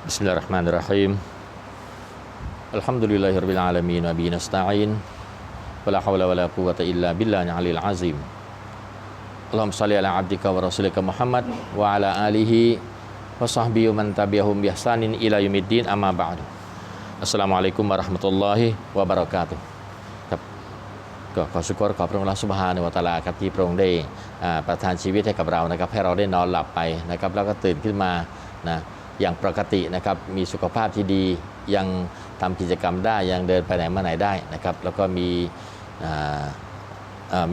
Bismillahirrahmanirrahim. Alhamdulillahirabbil alamin wa bihi nasta'in. Wala haula wala quwwata illa billahil aliyil azim. Allahumma shalli ala abdika wa rasulika Muhammad wa ala alihi wa sahbihi man tabi'ahum bi ihsanin ila yaumiddin amma ba'du. Assalamualaikum warahmatullahi wabarakatuh. ก็ขอสุกรขอพระองค์ละสุบฮานวตาลาครับที่พระองค์ได้ประทานชีวิตให้กับเรานะครับให้เราได้นอนหลับไปนะครับแล้วก็ตื่นขึ้นมานะ อย่างปกตินะครับ มีสุขภาพที่ดี ยังทำกิจกรรมได้ ยังเดินไปไหนมาไหนได้นะครับ แล้วก็มี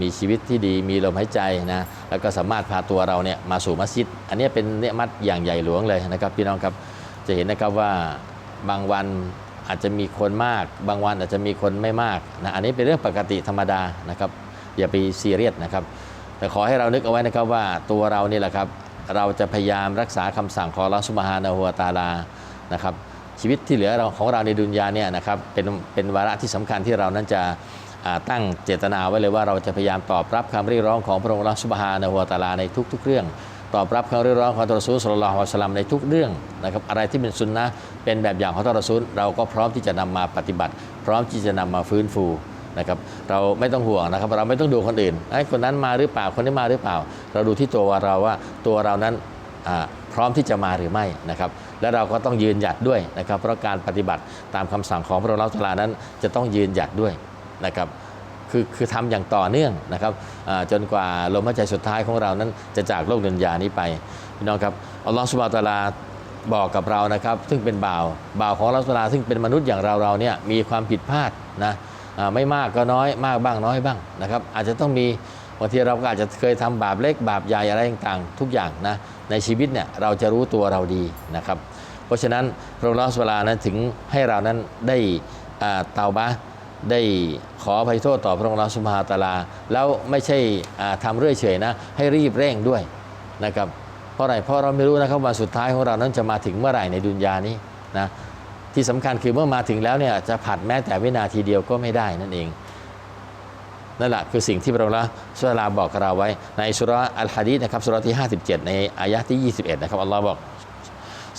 มีชีวิตที่ดี มีลมหายใจนะ แล้วก็สามารถพาตัวเราเนี่ยมาสู่มัสยิด อันนี้เป็นเนืมัดอย่างใหญ่หลวงเลยนะครับ พี่น้องครับ จะเห็นนะครับว่าบางวันอาจจะมีคนมาก บางวันอาจจะมีคนไม่มากนะ อันนี้เป็นเรื่องปกติธรรมดานะครับ อย่าไปซีเรียสนะครับ แต่ขอให้เรานึกเอาไว้นะครับว่าตัวเรานี่แหละครับ เราจะพยายามรักษาคำสั่งของอัลลอสุบฮานะฮูวตาลานะครับชีวิตที่เหลือเราของเราในดุนยาเนี่ยนะครับเป็นเป็นวาระที่สำคัญที่เรานั้นจะตั้งเจตนาไว้เลยว่าเราจะพยายามตอบรับคำเรียกร้องของพระองค์อัลลอฮฺซุบฮานะฮูวตาลาในทุก ๆ เรื่อง ตอบรับคำเรียกร้องของทรอซูลสุลลัลฮวะสัลลัมในทุกเรื่องนะครับอะไรที่เป็นสุนนะเป็นแบบอย่างของทรอซูลเราก็พร้อมที่จะนำมาปฏิบัติ พร้อมที่จะนำมาฟื้นฟู นะครับเราไม่ต้องห่วงนะครับ เราไม่ต้องดูคนอื่นไอ้คนนั้นมาหรือเปล่าคนนี้มาหรือเปล่า เราดูที่ตัวเราว่าตัวเรานั้นพร้อมที่จะมาหรือไม่นะครับ และเราก็ต้องยืนหยัดด้วยนะครับ เพราะการปฏิบัติตามคำสั่งของพระองค์อัลลอฮฺตาลานั้นจะต้องยืนหยัดด้วยนะครับคือคือทำอย่างต่อเนื่องนะครับจนกว่าลมหายใจสุดท้ายของเรานั้นจะจากโลกดุนยานี้ไปพี่น้องครับอัลลอฮฺสุบานะฮูวะตาลาบอกกับเรานะครับ ซึ่งเป็นบ่าวบ่าวของอัลลอฮฺสุบฮาตาลาซึ่งเป็นมนุษย์อย่างเราเราเนี่ยมีความผิดพลาดนะ ไม่มากก็น้อยมากบ้างน้อยบ้างนะครับอาจจะต้องมีบางทีเราก็อาจจะเคยทำบาปเล็กบาปใหญ่อะไรต่างๆ ทุกอย่างนะในชีวิตเนี่ยเราจะรู้ตัวเราดีนะครับ เพราะฉะนั้นพระองค์อัลลอฮฺสุบฮานะฮูวลานั้นถึงให้เรานั้นได้อ่าเตาบะได้ขอภัยโทษต่อพระองค์ลอสุภาตาลา แล้วไม่ใช่อ่าทำเรื่อยเฉยนะ ให้รีบเร่งด้วยนะครับเพราะอะไรเพราะเราไม่รู้นะครับวันสุดท้ายของเรานั้นจะมาถึงเมื่อไหร่ในดุนยานี้นะ ที่สำคัญคือเมื่อมาถึงแล้วเนี่ยจะผัดแม้แต่วินาทีเดียวก็ไม่ได้นั่นเองนั่นแหละคือสิ่งที่พระองค์ละสุลาบอกเราไว้ ในสุราอัลฮะดีนะครับสุราะห์ที่ 57 ในอายะที่ 21 นะครับอัลลอฮ์บอก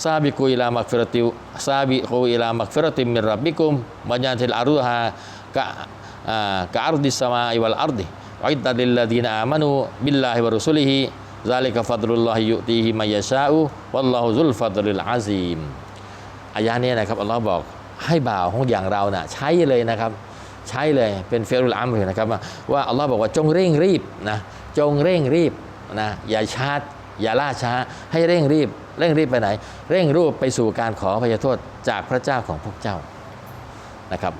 ซาบิกุอิลามักฟิรติวซาบิกุอิลามักฟิรติมิรรับบิกุมบัญญัติลอารุฮากะอากะอารุดิสมาอิวัลอารุดิอิดดัลิลลดีนอามานูบิลลาฮิวะรุสุลิฮิซาลิกะฟัดลุลลอฮิยุติฮิมายะชาอุวัลลอฮุซุลฟัดลิลอาซีม อายะนี้นะครับอัลลอฮ์บอกให้บ่าวของอย่างเราน่ะใช้เลยนะครับใช้เลยเป็นเฟรุลอัมรนะครับว่าอัลลอฮ์บอกว่าจงเร่งรีบนะจงเร่งรีบนะอย่าช้าอย่าล่าช้าให้เร่งรีบ เร่งรีบไปไหน เร่งรูปไปสู่การขอพยโทษจากพระเจ้าของพวกเจ้านะครับ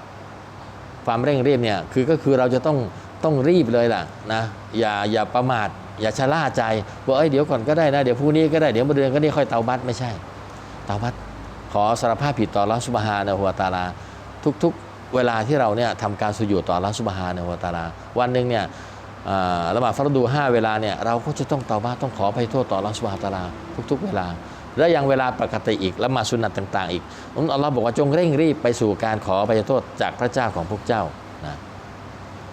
ความเร่งรีบเนี่ยคือก็คือเราจะต้องต้องรีบเลยล่ะนะอย่าอย่าประมาท อย่าชะล่าใจว่าเอ้ยเดี๋ยวก่อนก็ได้นะ เดี๋ยวพรุ่งนี้ก็ได้เดี๋ยวมะรือนก็นี่ค่อยเตาบัตไม่ใช่ เตาบัต ขอสารภาพผิดต่อลอสุบฮานะฮัวตาลา ทุกๆเวลาที่เราเนี่ยทำการสุญูต่อลอสุบฮานะฮัวตาลา วันหนึ่งเนี่ยละหมาดฟัรดูห้าเวลาเนี่ยเราก็จะต้องเตาบัตต้องขออภัยโทษต่อลอสุบฮานตาลา ทุก ๆ เวลา และยังเวลาปกติอีกละหมาดสุนัตต่าง ๆ อีกอัลลอฮ์บอกว่าจงเร่งรีบไปสู่การขออภัยโทษจากพระเจ้าของพวกเจ้านะ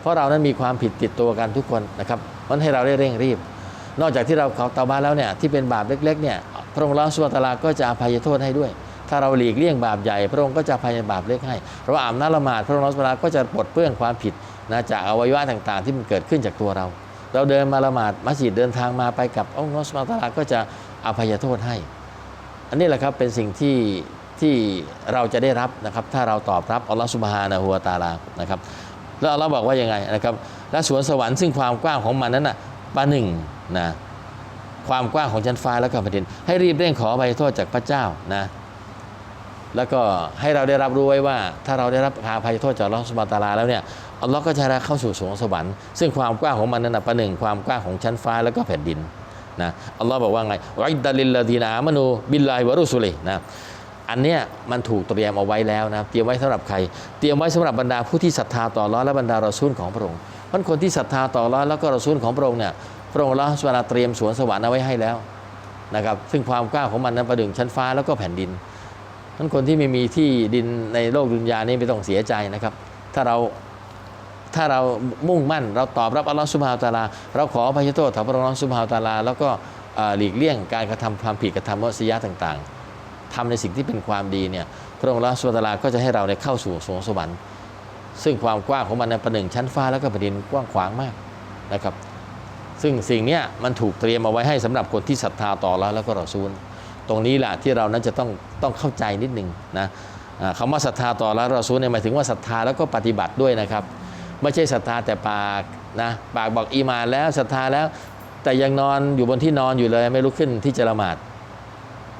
เพราะเรานั้นมีความผิดติดตัวกันทุกคนนะครับมันให้เราได้เร่งรีบ นอกจากที่เราขอเตาบ้าแล้วเนี่ยที่เป็นบาปเล็กๆเนี่ยพระองค์ลอสุวตาลาก็จะอภัยโทษให้ด้วย ถ้าเราหลีกเลี่ยงบาปใหญ่พระองค์ก็จะอภัยบาปเล็กให้เราอาบน้ำละหมาดพระองค์ลอสุวตาลาก็จะปลดเปื้องความผิดนะจากอวัยวะต่างๆ ที่มันเกิดขึ้นจากตัวเรา เราเดินมาละหมาดมัสยิดเดินทางมาไปกับองค์ลอสุวตาลาก็จะอภัยโทษให้ อันนี้แหละครับเป็นสิ่งที่ที่เราจะได้รับนะครับ ถ้าเราตอบรับอัลลอฮฺสุบฮานะฮูวะตาลานะครับแล้วอัลลอฮ์บอกว่ายังไงนะครับและสวนสวรรค์ซึ่งความกว้างของมันนั้นน่ะปาหนึ่งนะความกว้างของชั้นฟ้าแล้วก็แผ่นดิน ให้รีบเร่งขออภัยโทษจากพระเจ้านะ แล้วก็ให้เราได้รับรู้ไว้ว่า ถ้าเราได้รับกาภัยโทษจากอัลลอฮฺสุบฮาตาลาแล้วเนี่ยอัลลอฮ์ก็จะให้เราเข้าสู่สวงสวรรค์ซึ่งความกว้างของมันนั้นน่ะหนึ่งความกว้างของชั้นฟ้าแล้วก็แผ่นดินนะอัลลอฮ์บอกว่าไงวะอิดดัลิลลาดีนามนูบิลลาฮิวะรุสุลินะอันเนี้ยมันถูกเตรียมเอาไว้แล้วนะเตรียมไว้สำหรับใคร เตรียมไว้สำหรับบรรดาผู้ที่ศรัทธาต่ออัลลอฮ์และบรรดารอซูลของพระองค์เพราะคนที่ศรัทธาต่ออัลลอฮ์แล้วก็รอซูลของพระองค์เนี่ยพระองค์ลลอฮ์สุบฮานะฮูวะตะอาลาเตรียมสวนสวรรค์เอาไว้ให้แล้วนะครับซึ่งความกว้างของมันนั้นประดึงชั้นฟ้าแล้วก็แผ่นดิน นั้นคนที่ไม่มีที่ดินในโลกดุนยานี้ไม่ต้องเสียใจนะครับ ถ้าเราถ้าเรามุ่งมั่น เราตอบรับอัลลอฮฺสุบฮาวตาลา เราขออภัยโทษต่อพระองค์สุบฮาวตาลา แล้วก็หลีกเลี่ยงการกระทำความผิดกระทำมัสยะต่างๆทำในสิ่งที่เป็นความดีเนี่ยพระองค์ละสุบฮาวตลาก็จะให้เราได้เข้าสู่สวงสวรรค์ ซึ่งความกว้างของมันในประหนึ่งชั้นฟ้าแล้วก็แผ่นดินกว้างขวางมากนะครับ ซึ่งสิ่งนี้มันถูกเตรียมเอาไว้ให้สำหรับคนที่ศรัทธาต่อแล้วแล้วก็รอซูล ตรงนี้แหละที่เรานั้นจะต้องต้องเข้าใจนิดหนึ่งนะคำว่าศรัทธาต่อแล้วรอซูลเนี่ยหมายถึงว่าศรัทธาแล้วก็ปฏิบัติด้วยนะครับ ไม่ใช่ศรัทธาแต่ปากนะปากบอกอีหมาแล้วศรัทธาแล้วแต่ยังนอนอยู่บนที่นอนอยู่เลยไม่ลุกขึ้นที่จะละหมาด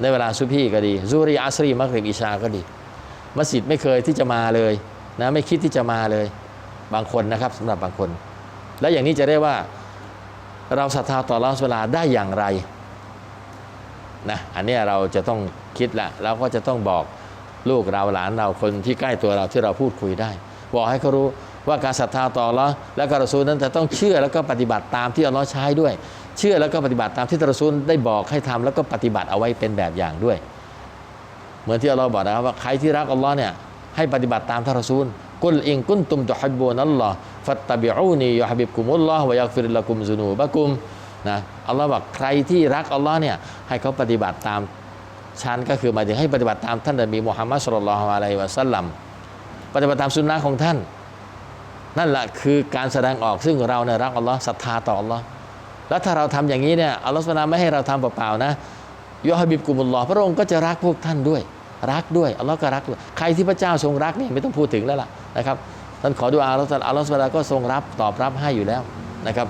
ในเวลาซุบฮีก็ดีซูรีอัสรีมักริบอิชาก็ดี มัสยิดไม่เคยที่จะมาเลยนะไม่คิดที่จะมาเลยบางคนนะครับสำหรับบางคน และอย่างนี้จะได้ว่าเราศรัทธาต่อเราเวลาได้อย่างไร นะอันนี้เราจะต้องคิดละเราก็จะต้องบอกลูกเราหลานเราคนที่ใกล้ตัวเราที่เราพูดคุยได้ บอกให้เขารู้ว่าการศรัทธาต่อละและการรอซูลนั้นจะต้องเชื่อแล้วก็ปฏิบัติตามที่อัลลาะห์ใช้ด้วย เชื่อแล้วก็ปฏิบัติตามที่รอซูลได้บอกให้ทำแล้วก็ปฏิบัติเอาไว้เป็นแบบอย่างด้วย เหมือนที่อัลลอฮ์บอกนะครับว่าใครที่รักอัลลอฮ์เนี่ยให้ปฏิบัติตามทารอซูลกุลอิงกุนตุมตุฮิบบูนัลลอฮ์ฟัตตบิอูนียุฮิบกุมุลลอฮ์วะยักฟิรละกุมซุนูบะกุม นะอัลลอฮ์บอกใครที่รักอัลลอฮ์เนี่ยให้เขาปฏิบัติตามฉันก็คือหมายถึงให้ปฏิบัติตามท่านนบีมุฮัมมัดสุลลัลอะลัยวะสัลลัมปฏิบัติตามสุนนะของท่าน นั่นแหละคือการแสดงออกซึ่งเราเนี่ยรักอัลลอฮ์ศรัทธาต่ออัลลอฮ์แล้วถ้าเราทำอย่างนี้เนี่ยอัลลอฮ์สุบฮานะไม่ให้เราทำเปล่าๆนะยอฮบิบกุมุลลอฮ์พระองค์ก็จะรักพวกท่านด้วย รักด้วยอัลลอฮ์ก็รักด้วยใครที่พระเจ้าทรงรักนี่ไม่ต้องพูดถึงแล้วล่ะนะครับท่านขอดูอาอัลลอฮ์อัลลอฮ์สุบฮานะก็ทรงรับตอบรับให้อยู่แล้วนะครับ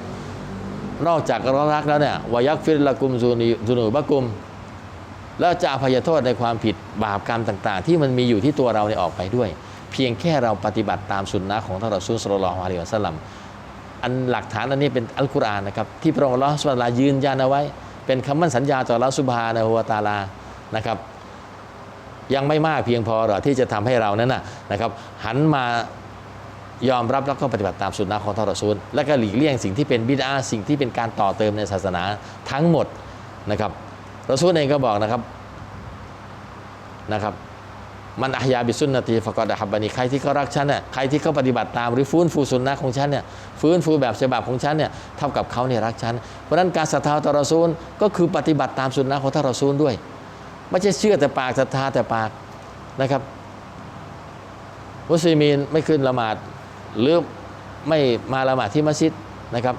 นอกจากเรารักแล้วเนี่ยวายักฟิรละกุมซูนีซูนูบะกุม แล้วจะอภัยโทษในความผิดบาปกรรมต่าง ๆ ที่มันมีอยู่ที่ตัวเราเนี่ยออกไปด้วย เพียงแค่เราปฏิบัติตามสุนนะของท่านรอซูลสุลลัลลอฮุอะลัยฮิวะสัลลัมอันหลักฐานอันนี้เป็นอัลกุรอานนะครับที่พระองค์ลลอฮฺสุบฮานะฮูวะตะอาลายืนยันเอาไว้ เป็นคำมั่นสัญญาต่อลลอฮฺสุบฮานะฮูวะตาลานะครับยังไม่มากเพียงพอหรอกที่จะทำให้เรานั้นนะนะครับหันมา ยอมรับแล้วก็ปฏิบัติตามสุนนะของท่านรอซูล และก็หลีกเลี่ยงสิ่งที่เป็นบิดาสิ่งที่เป็นการต่อเติมในศาสนาทั้งหมดนะครับรอซูลเองก็บอกนะครับนะครับมันอัยาบิสุนนตีฟกอดะฮับบานีใครที่เขารักฉันเนี่ยใครที่เขาปฏิบัติตามหรือฟื้นฟูสุนนะของฉันเนี่ยฟื้นฟูแบบฉบับของฉันเนี่ยเท่ากับเขาเนี่ยรักฉัน เพราะฉะนั้นการศรัทธาต่อรอซูลก็คือปฏิบัติตามสุนนะของท่านรอซูลด้วย ไม่ใช่เชื่อแต่ปากศรัทธาแต่ปากนะครับมุสลิมีนไม่ขึ้นละหมาด หรือไม่มาละหมาดที่มัสยิดนะครับ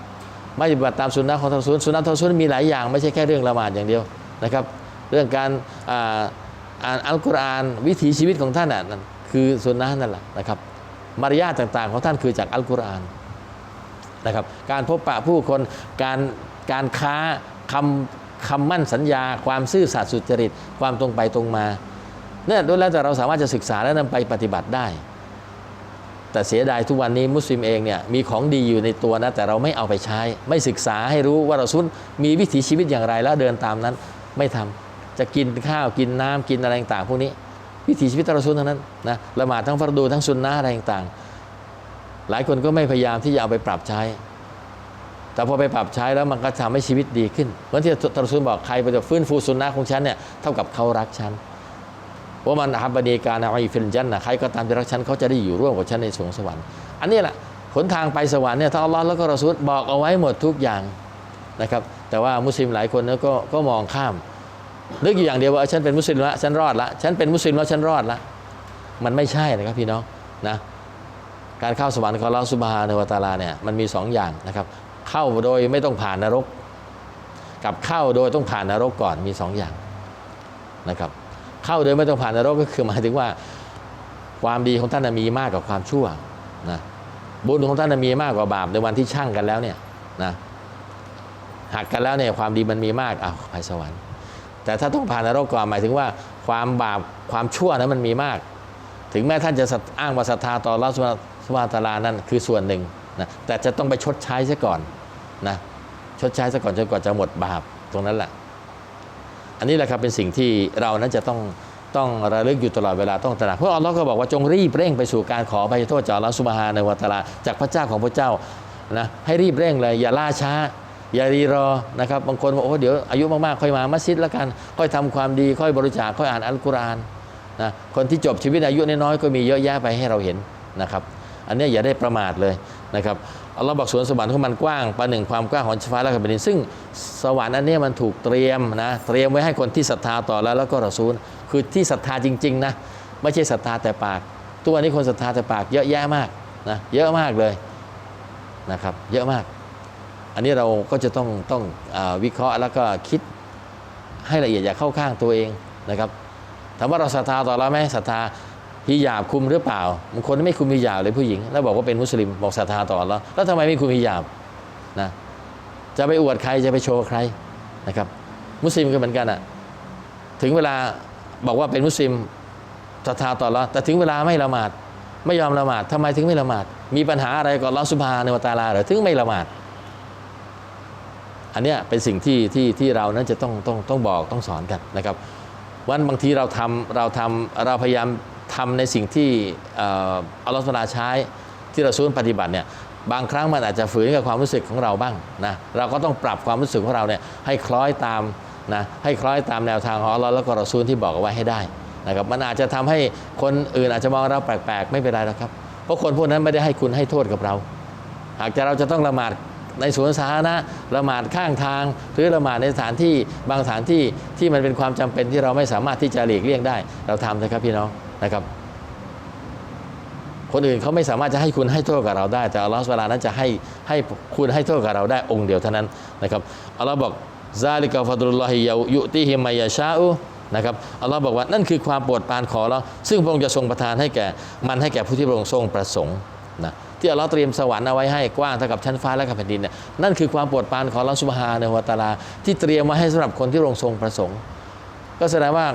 ไม่ปฏิบัติตามสุนนะของท่านรอซูลสุนนะของท่านมีหลายอย่างไม่ใช่แค่เรื่องละหมาดอย่างเดียวนะครับ เรื่องการอ่าอานอัลกุรอานวิถีชีวิตของท่านนั่นคือสุนนะนั่นแหละนะครับ มารยาทต่างๆ ของท่านคือจากอัลกุรอานนะครับ การพบปะผู้คนการการค้าคำคำมั่นสัญญา ความซื่อสัตย์สุจริต ความตรงไปตรงมาเนี่ยด้วยแล้วแต่เราสามารถจะศึกษาและนำไปปฏิบัติได้ แต่เสียดายทุกวันนี้มุสลิมเองเนี่ยมีของดีอยู่ในตัวนะแต่เราไม่เอาไปใช้ ไม่ศึกษาให้รู้ว่าเราซุนมีวิถีชีวิตอย่างไรแล้วเดินตามนั้น ไม่ทำจะกินข้าวกินน้ำกินอะไรต่างพวกนี้ วิถีชีวิตเราซุนทั้งนั้นนะละหมาดทั้งฟัรดูทั้งซุนนะอะไรต่างหลายคนก็ไม่พยายามที่จะเอาไปปรับใช้ แต่พอไปปรับใช้แล้วมันก็ทำให้ชีวิตดีขึ้นเหมือนที่ตรัสุนบอกใครไปจะฟื้นฟูสุนนะของฉันเนี่ยเท่ากับเขารักฉัน ว่ามันฮับบดีการอาอิฟิลจันนะใครก็ตามที่รักฉันเขาจะได้อยู่ร่วมกับฉันในสวงสวรรค์อันนี้แหละหนทางไปสวรรค์เนี่ยถ้าอัลลอฮ์แล้วก็รอซูลบอกเอาไว้หมดทุกอย่างนะครับแต่ว่ามุสลิมหลายคนก็ก็มองข้ามนึกอยู่อย่างเดียวว่าฉันเป็นมุสลิมละฉันรอดละฉันเป็นมุสลิมแล้วฉันรอดละมันไม่ใช่นะครับพี่น้องนะการเข้าสวรรค์ของอัลลอฮ์ซุบฮานวตาลาเนี่ยมันมีสองอย่างนะครับ เข้าโดยไม่ต้องผ่านนรก กับเข้าโดยต้องผ่านนรกก่อนมีสองอย่างนะครับ เข้าโดยไม่ต้องผ่านนรกก็คือหมายถึงว่า ความดีของท่านมีมากกว่าความชั่วนะบุญของท่านมีมากกว่าบาปในวันที่ช่างกันแล้วเนี่ยนะหักกันแล้วเนี่ยความดีมันมีมากอ้าวไปสวรรค์ แต่ถ้าต้องผ่านนรกก่อนหมายถึงว่า ความบาปความชั่วนั้นมันมีมาก ถึงแม้ท่านจะอ้างว่าศรัทธาต่อรัสวาตาลานั่นคือส่วนหนึ่งนะแต่จะต้องไปชดใช้ซะก่อนนะชดใช้ซะก่อนจนกว่าจะหมดบาปตรงนั้นแหละ อันนี้แหละครับเป็นสิ่งที่เรานั้นจะต้องต้องระลึกอยู่ตลอดเวลาต้องตระหนักเพราะอัลลอฮ์ก็บอกว่าจงรีบเร่งไปสู่การขออภัยโทษจากอัลลอฮ์ซุบฮานะฮูวะตะอาลาจากพระเจ้าของพระเจ้านะให้รีบเร่งเลยอย่าล่าช้า อย่ารีรอนะครับบางคนบอกโอ้เดี๋ยวอายุมากๆค่อยมามัสยิดแล้วกัน ค่อยทำความดีค่อยบริจาคค่อยอ่านอัลกุรอานนะคนที่จบชีวิตอายุน้อยๆก็มีเยอะแยะไปให้เราเห็นนะครับ อันนี้อย่าได้ประมาทเลย นะครับอัลลอฮ์บอกสวนสวรรค์ของมันกว้างประหนึ่งความกว้างของฟ้าและแผ่นดินซึ่งสวรรค์อันนี้มันถูกเตรียมนะเตรียมไว้ให้คนที่ศรัทธาต่อแล้วแล้วก็รอซูล คือที่ศรัทธาจริงๆนะไม่ใช่ศรัทธาแต่ปากตัวนี้คนศรัทธาแต่ปากเยอะแยะมากนะเยอะมากเลยนะครับเยอะมาก อันนี้เราก็จะต้องต้องอวิเคราะห์แล้วก็คิดให้ละเอียดอย่าเข้าข้างตัวเองนะครับถามว่าเราศรัทธาต่อแล้วไหมศรัทธา ฮิญาบคุมหรือเปล่าบางคนไม่คุมฮิญาบเลยผู้หญิง แล้วบอกว่าเป็นมุสลิมบอกศรัทธาต่อแล้วแล้วทำไมไม่คุมฮิญาบนะจะไปอวดใครจะไปโชว์ใครนะครับ มุสลิมก็เหมือนกันอะถึงเวลาบอกว่าเป็นมุสลิมศรัทธาต่อแล้วแต่ถึงเวลาไม่ละหมาด ไม่ยอมละหมาดทำไมถึงไม่ละหมาด มีปัญหาอะไรกับลอสุบฮาในวตาลาหรือถึงไม่ละหมาด อันเนี้ยเป็นสิ่งที่ที่ที่เรานั้นจะต้องต้องต้องบอกต้องสอนกันนะครับวันบางทีเราทำเราทำเราพยายาม ทำในสิ่งที่อัลลอฮฺสุบฮานะฮูวลาใช้ที่เราซูลปฏิบัติเนี่ยบางครั้งมันอาจจะฝืนกับความรู้สึกของเราบ้างนะเราก็ต้องปรับความรู้สึกของเราเนี่ยให้คล้อยตามนะให้คล้อยตามแนวทางของอัลลอฮ์แล้วก็รอซูลที่บอกเอาไว้ให้ได้นะครับมันอาจจะทำให้คนอื่นอาจจะมองเราแปลกๆ ไม่เป็นไรหรอกครับ เพราะคนพวกนั้นไม่ได้ให้คุณให้โทษกับเรา หากจะเราจะต้องละหมาดในสวนสาธารณะละหมาดข้างทาง หรือละหมาดในสถานที่บางสถานที่ที่มันเป็นความจำเป็นที่เราไม่สามารถที่จะหลีกเลี่ยงได้ เราทำนะครับพี่น้อง นะครับ คนอื่นเขาไม่สามารถจะให้คุณให้โทษกับเราได้ แต่อัลลอฮฺสุบฮานะฮูวะตาลานั้นจะให้ให้คุณให้โทษกับเราได้องค์เดียวเท่านั้นนะครับอัลลอฮ์บอกซาลิกาฟัดุลลอฮิยายุติฮิมายาชาอูนะครับอัลลอฮ์บอกว่านั่นคือความโปรดปรานขอเราซึ่งพระองค์จะทรงประทานให้แก่ มันให้แก่ผู้ที่พระองค์ทรงประสงค์นะที่อัลลอฮ์เตรียมสวรรค์เอาไว้ให้กว้างเท่ากับชั้นฟ้าและกับแผ่นดินเนี่ยนั่นคือความโปรดปรานของอัลลอฮ์สุบฮานะฮูวะตาลา ที่เตรียมไว้ให้สำหรับคนที่พระองค์ทรงประสงค์ ก็แสดงว่า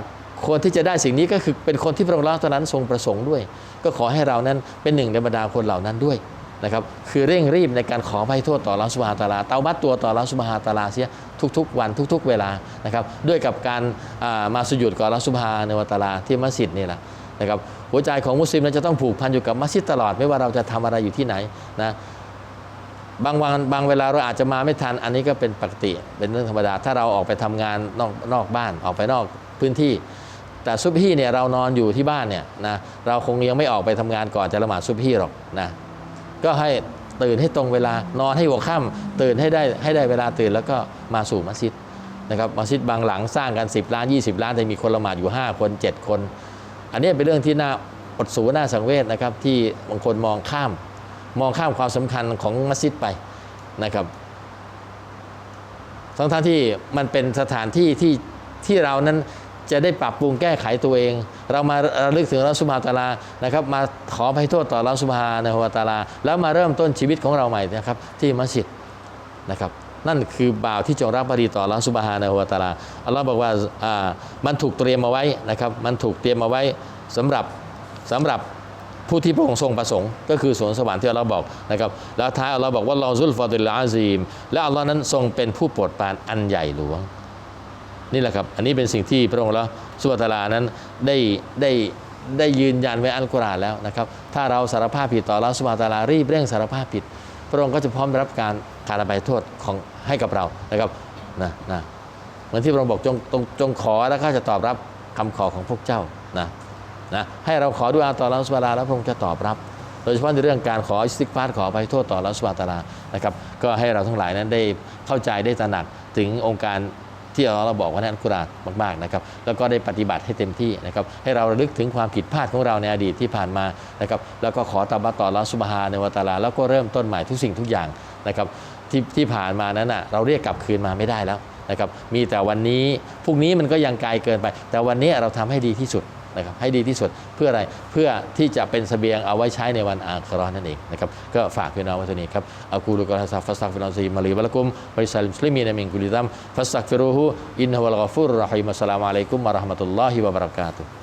คนที่จะได้สิ่งนี้ก็คือเป็นคนที่พระองค์ละตอนนั้นทรงประสงค์ด้วย ก็ขอให้เรานั้นเป็นหนึ่งในบรรดาคนเหล่านั้นด้วยนะครับคือเร่งรีบในการขออภัยโทษต่อลอสุบฮาตาลาเตาบัตตัวต่อลอสุบฮาตาลาเสียทุกๆ วันทุก ๆ เวลานะครับด้วยกับการามาสุญุดก่อนลอสุบฮาในวตาลาที่มัสยิดนี่แหละนะครับหัวใจของมุสลิมนั้นจะต้องผูกพันอยู่กับมัสยิดตลอดไม่ว่าเราจะทำอะไรอยู่ที่ไหนนะบางวันบางเวลาเราอาจจะมาไม่ทันอันนี้ก็เป็นปกติ เป็นเรื่องธรรมดาถ้าเราออกไปทำงานนอกนอกบ้านออกไปนอกพื้นที่ แต่ซุบฮีเนี่ยเรานอนอยู่ที่บ้านเนี่ยนะเราคงยังไม่ออกไปทำงานก่อนจะละหมาดซุบฮีหรอกนะก็ให้ตื่นให้ตรงเวลานอนให้หัวค่ำตื่นให้ได้ให้ได้เวลาตื่นแล้วก็มาสู่มัสยิดนะครับมัสยิดบางหลังสร้างกัน 10 ล้าน 20 ล้านแต่มีคนละหมาดอยู่ 5 คน 7 คน อันนี้เป็นเรื่องที่น่าอดสูน่าสังเวชนะครับที่บางคนมองข้าม มองข้ามความสำคัญของมัสยิดไปนะครับทั้งท่าที่มันเป็นสถานที่ที่ที่เรานั้น จะได้ปรับปรุงแก้ไขตัวเอง เรามาระลึกถึงอัลลอฮฺสุบฮาตาลานะครับมาขออภัยโทษต่ออัลลอฮฺสุบฮานะฮูวตาลา แล้วมาเริ่มต้นชีวิตของเราใหม่นะครับที่มัสยิดนะครับนั่นคือบ่าวที่จงรักภักดีต่ออัลลอฮฺสุบฮานะฮูวตาลาอัลลอฮ์บอกว่าอ่ามันถูกเตรียมมาไว้นะครับมันถูกเตรียมมาไว้สำหรับสำหรับผู้ที่พระองค์ทรงประสงค์ ก็คือสวนสวรรค์ที่เราบอกนะครับแล้วท้ายเราบอกว่าลอซุลฟาดิลอาซีม และอัลลอฮ์นั้นทรงเป็นผู้โปรดปรานอันใหญ่หลวง นี่แหละครับ อันนี้เป็นสิ่งที่พระองค์ละสุบฮาตะอาลานั้นได้ได้ได้ยืนยันไว้อัลกุรอานแล้วนะครับ ถ้าเราสารภาพผิดต่อเราสุบฮาตะอาลารีบเร่งสารภาพผิด พระองค์ก็จะพร้อมรับการการอภัยโทษของให้กับเรานะครับนะนะเหมือนที่พระองค์บอกจงจงจงขอแล้วข้าจะตอบรับคำขอของพวกเจ้านะนะให้เราขอดุอาต่อรัสุบฮาตะอาลาแล้วพระองค์จะตอบรับโดยเฉพาะในเรื่องการขออิสติกฟาร์ขอไปโทษต่อรัสุบฮาตาลานะครับ ก็ให้เราทั้งหลายนั้นได้เข้าใจได้ตระหนักถึงองค์การ ที่เราบอกว่านั้นกุรานมากๆนะครับแล้วก็ได้ปฏิบัติให้เต็มที่นะครับให้เราระลึกถึงความผิดพลาดของเราในอดีตที่ผ่านมานะครับแล้วก็ขอตาบะต่อละสุบฮาในวัตาลาแล้วก็เริ่มต้นใหม่ทุกสิ่งทุกอย่างนะครับที่ที่ผ่านมานั้นอะเราเรียกกลับคืนมาไม่ได้แล้วนะครับมีแต่วันนี้พรุ่งนี้มันก็ยังไกลเกินไป แต่วันนี้เราทำให้ดีที่สุด นะครับให้ดีที่สุดเพื่ออะไรเพื่อที่จะเป็นเสบียงเอาไว้ใช้ในวันอาครานั่นเองนะครับก็ฝากพี่น้องไว้เท่านี้ครับอักูลุกอลฮะซัฟฟัสตักฟิลลอซีมาลีบะลักุมบริษัทมุสลิมีนมิงกุลิดัมฟัสตักฟิรูฮูอินฮุวะลกอฟูรรรหีมอัสสลามุอะลัยกุมมะราะห์มะตุลลอฮิวะบะเราะกาตุฮ์